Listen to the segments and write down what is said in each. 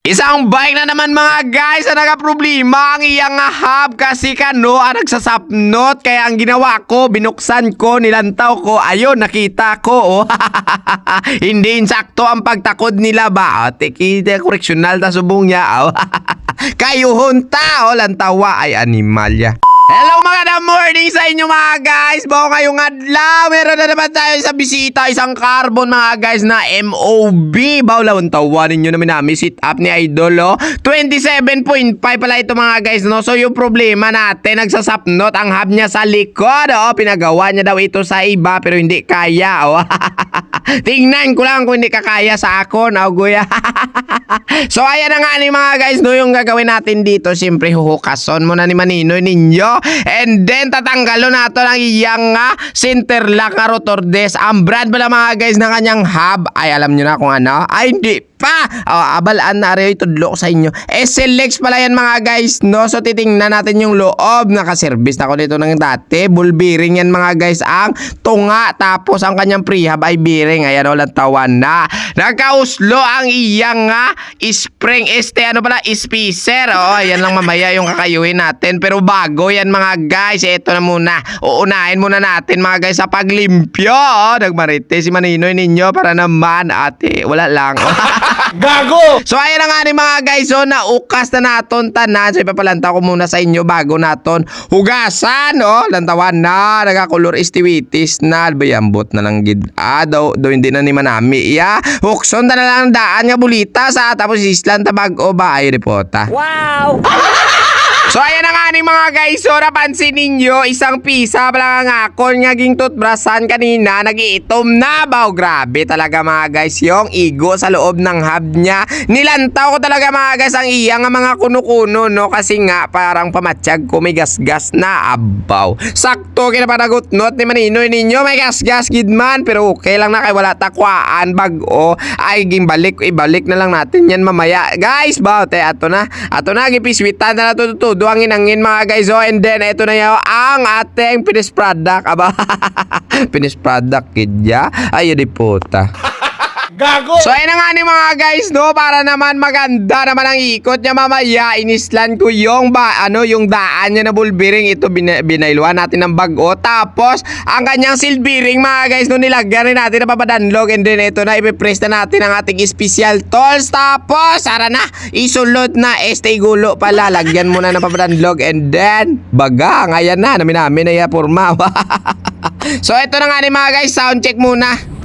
Isang bike na naman mga guys na nagka-problema ang iyang hub kasi kano ang nagsasapnot. Kaya ang ginawa ko binuksan ko nilantaw ko. Ayun nakita ko oh. hindi insakto ang pagtakod nila ba? Oh, tikita correctional ta subong niya oh. kayo hunta oh lantawa ay animal ya. Hello mga da morning sa inyo mga guys! Bao ngayong adlaw, meron na naman tayo sa bisita, isang carbon mga guys na MOB. Bao lawon tawanin nyo namin namin sit up ni Idol oh. 27.5 pala ito mga guys no. So yung problema natin, nagsasapnot ang hub niya sa likod oh. Pinagawa niya daw ito sa iba pero hindi kaya oh. Tingnan ko lang kung hindi kakaya sa ako, no, guya. so, ayan na nga ni mga guys, no, yung gagawin natin dito, siyempre, huhukason muna ni Maninoy ninyo. And then, tatanggalo nato ng iyang nga center lock nga rotor desk. Ang brand pala mga guys ng kanyang hub, ay alam nyo na kung ano, ay hindi pa. Oh, abalaan na rin itudlo ko sa inyo. SLX pala yan mga guys, no? So titingnan natin yung loob. Nakaservice na ako dito ng dati. Bull bearing yan mga guys. Ang tunga. Tapos ang kanyang prehab ay bearing. Ayan, walang tawan na. Nakauslo ang iyang nga spring este. Ano pala? Spacer. Oh, ayan lang mamaya yung kakayuhin natin. Pero bago yan mga guys. Ito na muna. Uunahin muna natin mga guys sa paglimpyo. Oh, nagmarite si Maninoy ninyo para naman ate. Wala lang. Gago! So ayun na nga ni mga guys, so naukas na naton tanan. So ipapalanta ko muna sa inyo bago naton hugasan, oh. Lantawan na, nagakulor istiwitis na, bayambot na lang gid. Ah, daw, daw hindi na ni manami. Ya, hukson na lang daan nga bulita sa tapos islan tabag o ba ay repota. Wow! So ayan na nga ni mga guys, so napansin ninyo, isang pisa pala nga ako nga ging toothbrushan kanina, nagiitom na ba? grabe talaga mga guys, yung igo sa loob ng hub niya. Nilantaw ko talaga mga guys ang iya nga mga kuno-kuno, no? Kasi nga parang pamatsyag ko may gasgas na abaw. Sakto kinapanagot not ni Maninoy ninyo, may gasgas gid man, pero okay lang na kay wala takwaan bag-o. Ay gimbalik, ibalik na lang natin yan mamaya. Guys, ba, te, ato na. Ato na, gipiswitan na na to, to, duangin angin mga guys. Oh, and then, ito na yung ang ating finished product. Aba, finished product, kidya. Ay, di puta. Gago! So ayun na nga ni mga guys no? Para naman maganda naman ang ikot niya mamaya. Inislan ko yung ba ano yung daan niya na bulbiring ito bin, binailuan natin ng bago tapos ang kanyang silbiring mga guys no? Nilagyan rin natin na papadanlog and then ito na ipipress na natin ang ating special tools tapos ara na isulot na. Este gulo pala. Lagyan muna ng papadanlog and then baga ngayon na namin na iya forma so ito na nga ni mga guys sound check muna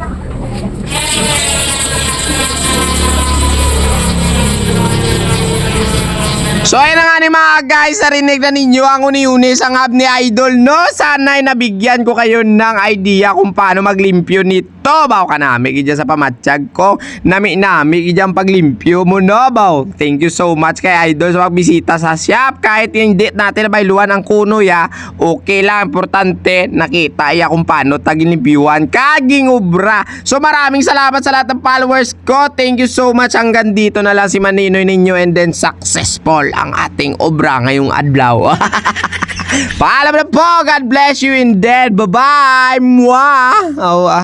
So ayun na nga ni mga guys, narinig na ninyo ang uni-uni sa hub ni Idol, no? Sana'y nabigyan ko kayo ng idea kung paano maglimpyo nito. Baw ka nami, gidya sa pamatsyag ko. Nami-nami, gidya ang paglimpyo mo, no? Baw, thank you so much kay Idol sa pagbisita sa shop. Kahit hindi natin nabailuan ang kuno ya, okay lang. Importante, nakita iya kung paano tagilimpyuan. Kaging ubra. So maraming salamat sa lahat ng followers ko. Thank you so much. Hanggang dito na lang si Maninoy ninyo and then successful ang ating obra ngayong adlaw. Paalam na po. God bless you and dead. Bye-bye. Mwah. Oh, ah.